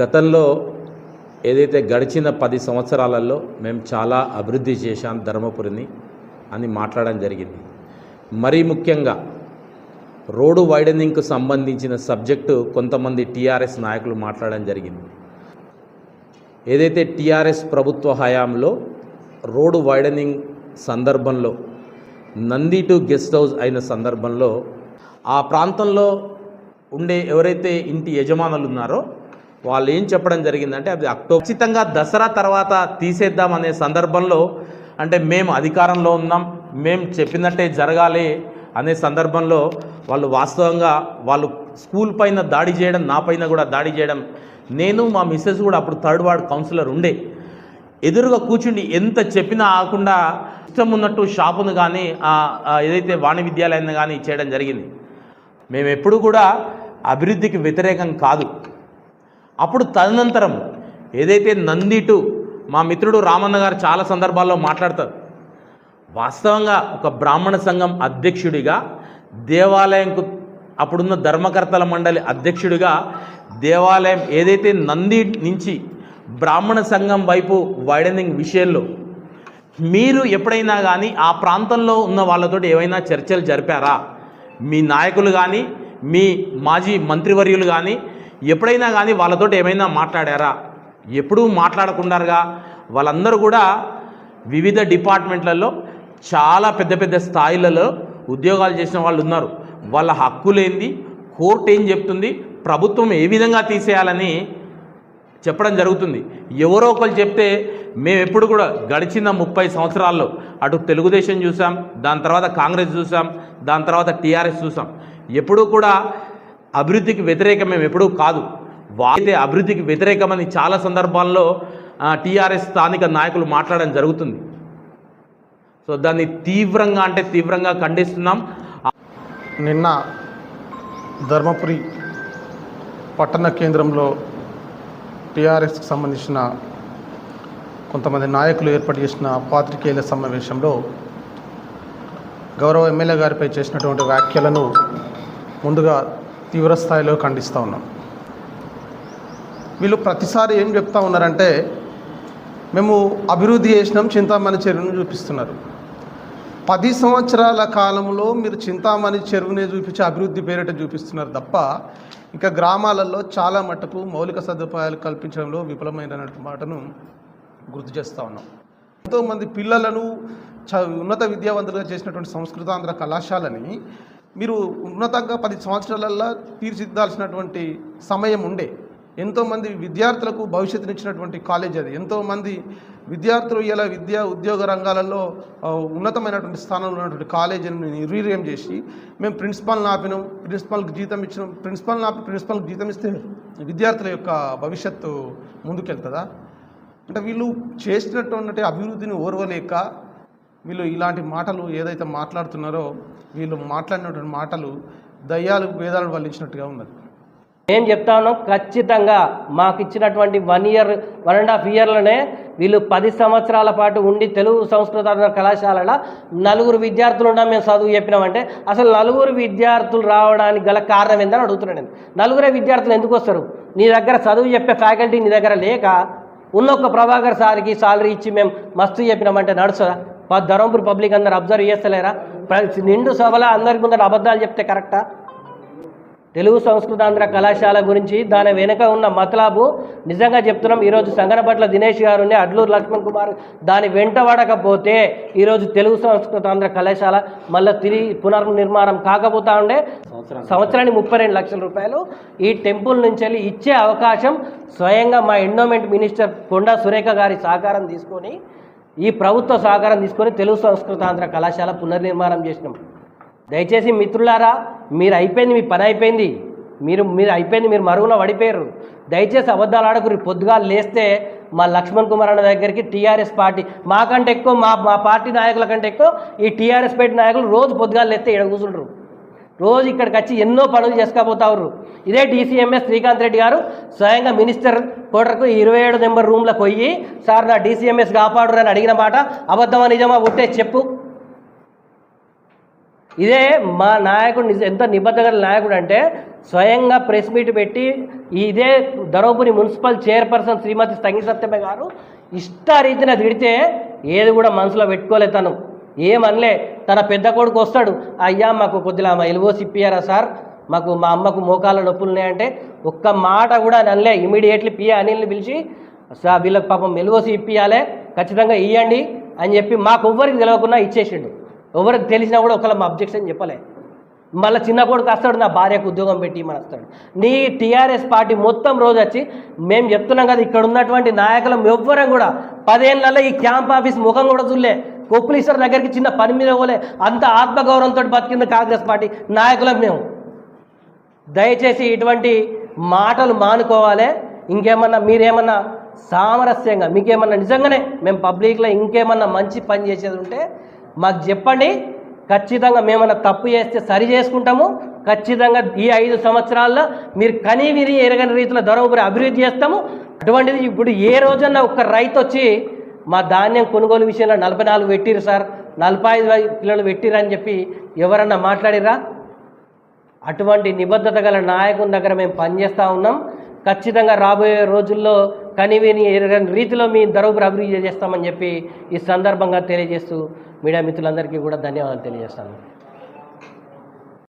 గతంలో ఏదైతే గడిచిన పది సంవత్సరాలలో మేము చాలా అభివృద్ధి చేశాం ధర్మపురిని అని మాట్లాడడం జరిగింది. మరీ ముఖ్యంగా రోడ్డు వైడనింగ్కు సంబంధించిన సబ్జెక్టు కొంతమంది టీఆర్ఎస్ నాయకులు మాట్లాడడం జరిగింది. ఏదైతే టీఆర్ఎస్ ప్రభుత్వ హయాంలో రోడ్డు వైడనింగ్ సందర్భంలో నంది టు గెస్ట్ హౌస్ అయిన సందర్భంలో ఆ ప్రాంతంలో ఉండే ఎవరైతే ఇంటి యజమానులు ఉన్నారో వాళ్ళు ఏం చెప్పడం జరిగిందంటే అది అక్టోబర్ ఖచ్చితంగా దసరా తర్వాత తీసేద్దాం అనే సందర్భంలో అంటే మేము అధికారంలో ఉన్నాం మేము చెప్పినట్టే జరగాలి అనే సందర్భంలో వాళ్ళు వాస్తవంగా వాళ్ళు స్కూల్ పైన దాడి చేయడం నా పైన కూడా దాడి చేయడం. నేను మా మిస్సెస్ కూడా అప్పుడు థర్డ్ వార్డ్ కౌన్సిలర్ ఉండే. ఎదురుగా కూర్చుండి ఎంత చెప్పినా ఆకుండా ఇష్టం ఉన్నట్టు షాపును కానీ ఏదైతే వాణి విద్యాలయాన్ని కానీ చేయడం జరిగింది. మేము ఎప్పుడు కూడా అభివృద్ధికి వ్యతిరేకం కాదు. అప్పుడు తదనంతరం ఏదైతే నంది టు మా మిత్రుడు రామన్న గారు చాలా సందర్భాల్లో మాట్లాడతారు వాస్తవంగా ఒక బ్రాహ్మణ సంఘం అధ్యక్షుడిగా దేవాలయంకు అప్పుడున్న ధర్మకర్తల మండలి అధ్యక్షుడిగా దేవాలయం ఏదైతే నంది నుంచి బ్రాహ్మణ సంఘం వైపు వైడనింగ్ విషయంలో మీరు ఎప్పుడైనా కానీ ఆ ప్రాంతంలో ఉన్న వాళ్ళతో ఏవైనా చర్చలు జరిపారా? మీ నాయకులు కానీ మీ మాజీ మంత్రివర్యులు కానీ ఎప్పుడైనా కానీ వాళ్ళతో ఏమైనా మాట్లాడారా? ఎప్పుడూ మాట్లాడకుండారుగా? వాళ్ళందరూ కూడా వివిధ డిపార్ట్మెంట్లలో చాలా పెద్ద పెద్ద స్థాయిలలో ఉద్యోగాలు చేసిన వాళ్ళు ఉన్నారు. వాళ్ళ హక్కులేంది కోర్టు ఏం చెప్తుంది? ప్రభుత్వం ఏ విధంగా తీసేయాలని చెప్పడం జరుగుతుంది. ఎవరో ఒకరు చెప్తే మేము ఎప్పుడు కూడా గడిచిన ముప్పై సంవత్సరాల్లో అటు తెలుగుదేశం చూసాం దాని తర్వాత కాంగ్రెస్ చూసాం దాని తర్వాత టీఆర్ఎస్ చూసాం. ఎప్పుడూ కూడా అభివృద్ధికి వ్యతిరేకం మేము ఎప్పుడూ కాదు. వాయితే అభివృద్ధికి వ్యతిరేకమని చాలా సందర్భాల్లో టీఆర్ఎస్ స్థానిక నాయకులు మాట్లాడడం జరుగుతుంది. సో దాన్ని తీవ్రంగా అంటే తీవ్రంగా ఖండిస్తున్నాం. నిన్న ధర్మపురి పట్టణ కేంద్రంలో టీఆర్ఎస్కి సంబంధించిన కొంతమంది నాయకులు ఏర్పాటు చేసిన పాత్రికేయుల సమావేశంలో గౌరవ ఎమ్మెల్యే గారిపై చేసినటువంటి వ్యాఖ్యలను ముందుగా తీవ్రస్థాయిలో ఖండిస్తూ ఉన్నాం. వీళ్ళు ప్రతిసారి ఏం చెప్తా ఉన్నారంటే మేము అభివృద్ధి చేసినాం చింతామణి చెరువును చూపిస్తున్నారు. పది సంవత్సరాల కాలంలో మీరు చింతామణి చెరువునే చూపించి అభివృద్ధి పేరిట చూపిస్తున్నారు తప్ప ఇంకా గ్రామాలలో చాలా మట్టుకు మౌలిక సదుపాయాలు కల్పించడంలో విఫలమైన మాటను గుర్తు చేస్తూ ఉన్నాం. ఎంతోమంది పిల్లలను చ ఉన్నత విద్యావంతులుగా చేసినటువంటి సంస్కృతాంధ్ర కళాశాలని మీరు ఉన్నతంగా పది సంవత్సరాలల్లో తీర్చిదిద్దాల్సినటువంటి సమయం ఉండే. ఎంతోమంది విద్యార్థులకు భవిష్యత్తునిచ్చినటువంటి కాలేజ్ అది. ఎంతోమంది విద్యార్థులు ఇలా విద్యా ఉద్యోగ రంగాలలో ఉన్నతమైనటువంటి స్థానంలో ఉన్నటువంటి కాలేజీని నిర్వీర్యం చేసి మేము ప్రిన్సిపాల్ని ఆపినాం ప్రిన్సిపాల్కి జీతం ఇచ్చినాం. ప్రిన్సిపాల్ని ఆపి ప్రిన్సిపాల్కి జీతం ఇస్తే విద్యార్థుల యొక్క భవిష్యత్తు ముందుకెళ్తుందా? అంటే వీళ్ళు చేసినటువంటి అభివృద్ధిని ఓర్వలేక వీళ్ళు ఇలాంటి మాటలు ఏదైతే మాట్లాడుతున్నారో వీళ్ళు మాట్లాడినటువంటి మాటలు దయ్యాలు వేదాలు వల్లించినట్టుగా ఉన్నది. నేను చెప్తాను ఖచ్చితంగా మాకు ఇచ్చినటువంటి one year one and half ఇయర్లోనే వీళ్ళు పది సంవత్సరాల పాటు ఉండి తెలుగు సంస్కృత కళాశాలలో నలుగురు విద్యార్థులు ఉన్నా మేము చదువు చెప్పినామంటే అసలు నలుగురు విద్యార్థులు రావడానికి గల కారణం ఏందని అడుగుతున్నాను నేను. నలుగురే విద్యార్థులు ఎందుకు వస్తారు? నీ దగ్గర చదువు చెప్పే ఫ్యాకల్టీ నీ దగ్గర లేక ఉన్న ఒక ప్రభాకర్ సార్కి సాలరీ ఇచ్చి మేము మస్తు చెప్పినామంటే నడుస్తుందా? మా ధర్మపురి పబ్లిక్ అందరు అబ్జర్వ్ చేస్తలేరా? నిండు సభలో అందరికి ముందర అబద్ధాలు చెప్తే కరెక్టా? తెలుగు సంస్కృతాంధ్ర కళాశాల గురించి దాని వెనుక ఉన్న మతలాబు నిజంగా చెప్తున్నాం. ఈరోజు సంగనపట్ల దినేష్ గారు ఉండి అడ్లూరు లక్ష్మణ్ కుమార్ దాని వెంటబడకపోతే ఈరోజు తెలుగు సంస్కృతాంధ్ర కళాశాల మళ్ళీ తిరిగి పునర్నిర్మాణం కాకపోతా ఉండే సంవత్సరానికి ముప్పై రెండు లక్షల రూపాయలు ఈ టెంపుల్ నుంచి వెళ్ళి ఇచ్చే అవకాశం స్వయంగా మా ఎండోమెంట్ మినిస్టర్ కొండా సురేఖ గారి సహకారం తీసుకొని ఈ ప్రభుత్వ సహకారం తీసుకొని తెలుగు సంస్కృతాంధ్ర కళాశాల పునర్నిర్మాణం చేసినాం. దయచేసి మిత్రులారా మీరు అయిపోయింది మీ పని అయిపోయింది. మీరు మీరు అయిపోయింది మీరు మరుగున పడిపోయారు. దయచేసి అబద్ధాలు ఆడకురి పొద్దుగా లేస్తే మా లక్ష్మణ్ కుమార్ అన్న దగ్గరికి టీఆర్ఎస్ పార్టీ మాకంటే ఎక్కువ మా మా పార్టీ నాయకుల కంటే ఎక్కువ ఈ టీఆర్ఎస్ పార్టీ నాయకులు రోజు పొద్దుగా లేస్తే ఇక్కడ కూర్చుంటారు. రోజు ఇక్కడికి వచ్చి ఎన్నో పనులు చేసుకోబోతారు ఇదే డీసీఎంఎస్ శ్రీకాంత్ రెడ్డి గారు స్వయంగా మినిస్టర్ కోటర్కు ఇరవై ఏడు నెంబర్ రూమ్లో పోయి సార్ నా డీసీఎంఎస్ కాపాడు అని అడిగిన మాట అబద్ధమా నిజమా ఉంటే చెప్పు. ఇదే మా నాయకుడు ఎంత నిబద్ధత గల నాయకుడు అంటే స్వయంగా ప్రెస్ మీట్ పెట్టి ఇదే ధర్మపురి మున్సిపల్ చైర్పర్సన్ శ్రీమతి సంగీ సత్యమే గారు ఇష్టారీతిన తిడితే ఏది కూడా మనసులో పెట్టుకోలే తను ఏమనలే తన పెద్ద కొడుకు వస్తాడు. అయ్యా మాకు కొద్దిగా మా ఎలువోసి ఇప్పియారా సార్? మాకు మా అమ్మకు మోకాళ్ళ నొప్పులు ఉన్నాయంటే ఒక్క మాట కూడా నన్లే ఇమీడియట్లీ పియ అనిల్ని పిలిచి సార్ వీళ్ళకి పాపం ఎలువోసి ఇప్పియాలే ఖచ్చితంగా ఇవ్వండి అని చెప్పి మాకు ఎవ్వరికి తెలియకుండా ఇచ్చేసిండు. ఎవరికి తెలిసినా కూడా ఒకళ్ళ మా అబ్జెక్షన్ చెప్పలే. మళ్ళీ చిన్న కొడుకు వస్తాడు నా భార్యకు ఉద్యోగం పెట్టి మన వస్తాడు. నీ టీఆర్ఎస్ పార్టీ మొత్తం రోజు వచ్చి మేము చెప్తున్నాం కదా ఇక్కడ ఉన్నటువంటి నాయకులం ఎవ్వరం కూడా పదేళ్ళలో ఈ క్యాంప్ ఆఫీస్ ముఖం కూడా చూడలే. కోపులేశ్వర దగ్గరికి చిన్న పని మీద పోలే. అంత ఆత్మగౌరవంతో బతికింది కాంగ్రెస్ పార్టీ నాయకులం మేము. దయచేసి ఇటువంటి మాటలు మానుకోవాలి. ఇంకేమన్నా మీరేమన్నా సామరస్యంగా మీకేమన్నా నిజంగానే మేము పబ్లిక్లో ఇంకేమన్నా మంచి పని చేసేది ఉంటే మాకు చెప్పండి. ఖచ్చితంగా మేమన్నా తప్పు చేస్తే సరి చేసుకుంటాము. ఖచ్చితంగా ఈ ఐదు సంవత్సరాల్లో మీరు కనీ విని ఎరగని రీతిలో ధర్మపురి అభివృద్ధి చేస్తాము. అటువంటిది ఇప్పుడు ఏ రోజన్నా ఒక రైతు వచ్చి మా ధాన్యం కొనుగోలు విషయంలో నలభై నాలుగు పెట్టిరు సార్. నలభై ఐదు కిలోలు పెట్టిరు అని చెప్పి ఎవరన్నా మాట్లాడిరా అటువంటి నిబద్ధత గల నాయకుని దగ్గర మేము పనిచేస్తూ ఉన్నాం. ఖచ్చితంగా రాబోయే రోజుల్లో కనివిని ఎరగని రీతిలో మీ ధరవుపు అభివృద్ధి చేస్తామని చెప్పి ఈ సందర్భంగా తెలియజేస్తూ మీడియా మిత్రులందరికీ కూడా ధన్యవాదాలు తెలియజేస్తాను.